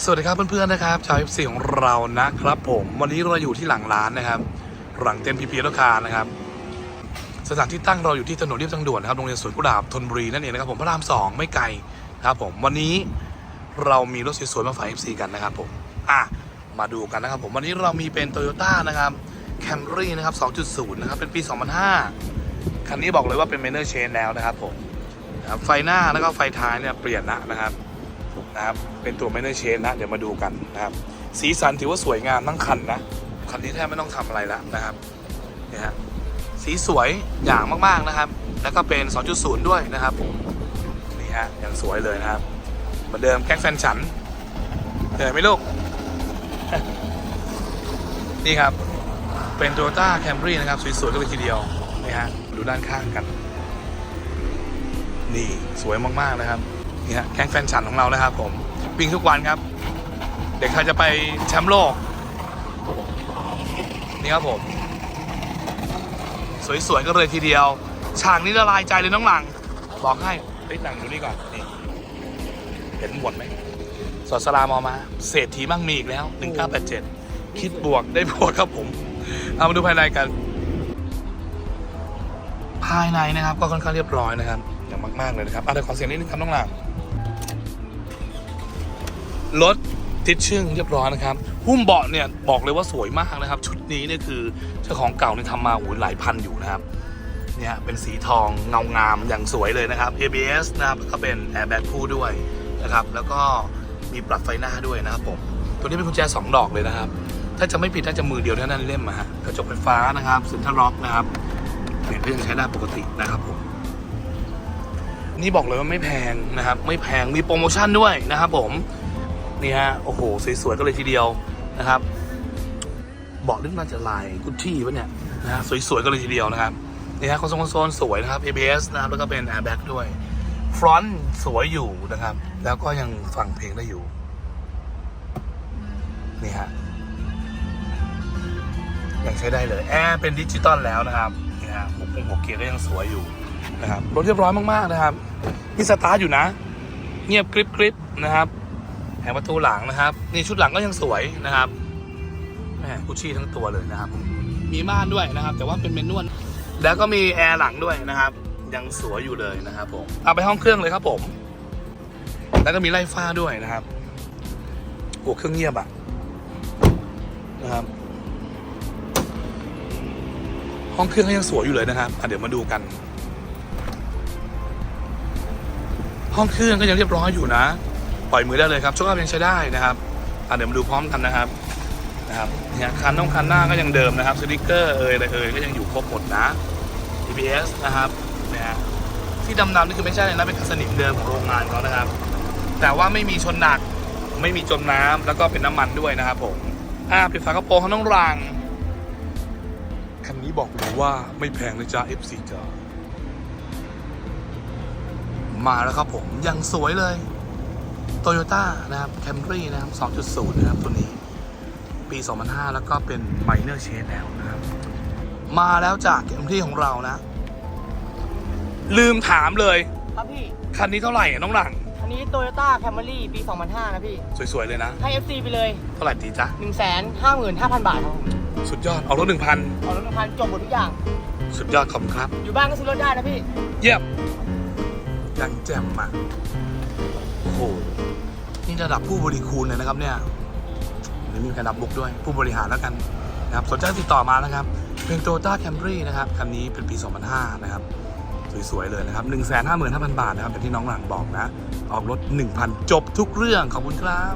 สวัสดีครับเพื่อนๆนะครับชาว FC ของเรานะครับ ผมวันนี้เราอยู่ที่หลังร้านนะครับ หลังเต็นพีพีรถคานะครับ สถานที่ตั้งเราอยู่ที่ถนนเรียบทางด่วนนะครับโรงเรียนสวนกุหลาบธนบุรีนั่นเองนะครับผมพระรามสองไม่ไกลนะครับผมวันนี้เรามีรถสวยๆมาฝาก FC กันนะครับผมอะมาดูกันนะครับ ผมวันนี้เรามีเป็น Toyota นะครับ Camry นะครับ 2.0 นะครับ เป็นปี 2005 คันนี้บอกเลยว่าเป็น Manor Change แล้วนะครับผมไฟหน้าแล้วก็ไฟท้ายเนี่ยเปลี่ยนละนะครับ นะครับ เป็นตัว Manor Chain นะ เดี๋ยวมาดูกันนะครับ สีสันถือว่าสวยงามทั้งคันนะ คันนี้แทบไม่ต้องทำอะไรแล้วนะครับเนี่ยฮะสีสวยอย่างมากๆนะครับ แล้วก็เป็น 2.0 ด้วยนะครับนี่ฮะอย่างสวยเลยนะครับ เหมือนเดิมแก๊กแฟนฉันเหนื่อยไหมลูก นี่ครับ เป็น Toyota Camry นะครับ สวยๆกันเลยทีเดียวนี่ฮะดูด้านข้างกัน นี่สวยมากๆนะครับ นี่ฮะแก๊งแฟนฉันของเรานะครับผม วิ่งทุกวันครับ เด็กใครจะไปแชมป์โลก นี่ครับผม สวยๆก็เลยทีเดียว ฉากนี้ละลายใจเลยน้องหลัง บอกให้เฮ้ยหลังดูนี่ก่อนนี่เห็นหมดไหมสอดสลามอมาเศรษฐีมั่งมีอีกแล้ว1987คิดบวกได้บวกครับผม เอามาดูภายในกัน ภายในนะครับ ก็ค่อนข้างเรียบร้อยนะครับอย่างมากๆเลยนะครับเอาเดี๋ยวขอเสียงนิดนึงครับน้องหลัง รถติดชึ่งเรียบร้อยนะครับ หุ้มเบาะเนี่ยบอกเลยว่าสวยมากนะครับ ชุดนี้เนี่ยคือเจ้าของเก่าเนี่ยทำมาโอ้โหลายพันอยู่นะครับเนี่ยเป็นสีทองเงางามอย่างสวยเลยนะครับ ABS นะครับก็เป็น airbag คู่ด้วยนะครับแล้วก็มีปรับไฟหน้าด้วยนะครับผมตัวนี้เป็นกุญแจสองดอกเลยนะครับ ถ้าจะไม่ผิดน่าจะมือเดียวเท่านั้นเล่มอะฮะกระจกไฟฟ้านะครับเซ็นทรัลล็อกนะครับเนี่ยก็ยังใช้ได้ปกตินะครับผมนี่บอกเลยว่าไม่แพงนะครับ ไม่แพงมีโปรโมชั่นด้วยนะครับผม นี่ฮะ โอ้โห สวยๆก็เลยทีเดียวนะครับบอกเรื่องน่าจะลายกุชชี่ปะเนี่ยนะฮะสวยๆก็เลยทีเดียวนะครับนี่ฮะคอนโซลคอนโซลสวยนะครับ ABS นะครับแล้วก็เป็น airbag ด้วยฟรอนต์สวยอยู่นะครับ แล้วก็ยังฟังเพลงได้อยู่ นี่ฮะยังใช้ได้เลยแอร์เป็นดิจิตอลแล้วนะครับนี่ฮะหัวคงหัวเกียร์ก็ยังสวยอยู่นะครับรถเรียบร้อยมากๆนะครับนี่สตาร์ทอยู่นะ เงียบกริบกริบนะครับ แผงประตูหลังนะครับ นี่ชุดหลังก็ยังสวยนะครับแหมกุชชี่ทั้งตัวเลยนะครับ มีม่านด้วยนะครับ แต่ว่าเป็นเมนนวลแล้วก็มีแอร์หลังด้วยนะครับ ยังสวยอยู่เลยนะครับผมเอาไปห้องเครื่องเลยครับผม แล้วก็มีไล่ฟ้าด้วยนะครับโอ้เครื่องเงียบอะนะครับ ห้องเครื่องก็ยังสวยอยู่เลยนะครับอะเดี๋ยวมาดูกัน ห้องเครื่องก็ยังเรียบร้อยอยู่นะ ปล่อยมือได้เลยครับช่วงล่างยังใช้ได้นะครับเดี๋ยวมาดูพร้อมกันนะครับนะครับเนี่ยคันต้องคันหน้าก็ยังเดิมนะครับสติกเกอร์เอ่ยอะไรเอ่ยก็ยังอยู่ครบหมดนะ TPS นะครับเนะฮะที่ดำๆนี่คือไม่ใช่เลยนะเป็นคันสนิมเดิมของโรงงานเขานะครับ แต่ว่าไม่มีชนหนักไม่มีจมน้ำแล้วก็เป็นน้ำมันด้วยนะครับผมอ่าปิดฝากระโปรงเขาต้องรังคันนี้บอกเลยว่าไม่แพงนะจ๊ะ F4 จ้ามาแล้วครับผมยังสวยเลย โตโยต้านะครับ Camry นะครับ 2.0 นะครับ ตัวนี้ ปี 2005 แล้วก็เป็น Minor Change แล้วนะครับ มาแล้วจาก Camry ของเรานะ ลืมถามเลย ครับพี่ คันนี้เท่าไหร่อะน้องหลัง อันนี้ Toyota Camry ปี 2005 นะพี่ สวย ๆ เลยนะ ให้ FC ไปเลย เท่าไหร่ตีจ๊ะ 155,000 บาทครับสุดยอด เอารถเอารถพันจบหมดทุกอย่าง1,000สุดยอดขอบคุณครับ อยู่บ้านก็ซื้อรถได้นะพี่ เยี่ยม ยังแจ่มอะโอ้โหนี่ระดับผู้บริคูณเลยนะครับเนี่ยหรือมีการดับบุกด้วยผู้บริหารแล้วกันนะครับสนใจติดต่อมานะครับ เป็นโตต้าแคมรี่นะครับคันนี้เป็นปี 2005 นะครับ สวย ๆ เลยนะครับ 155,000 บาทนะครับเป็นที่น้องหลังบอกนะ ออกรถ 1,000 จบทุกเรื่อง ขอบคุณครับ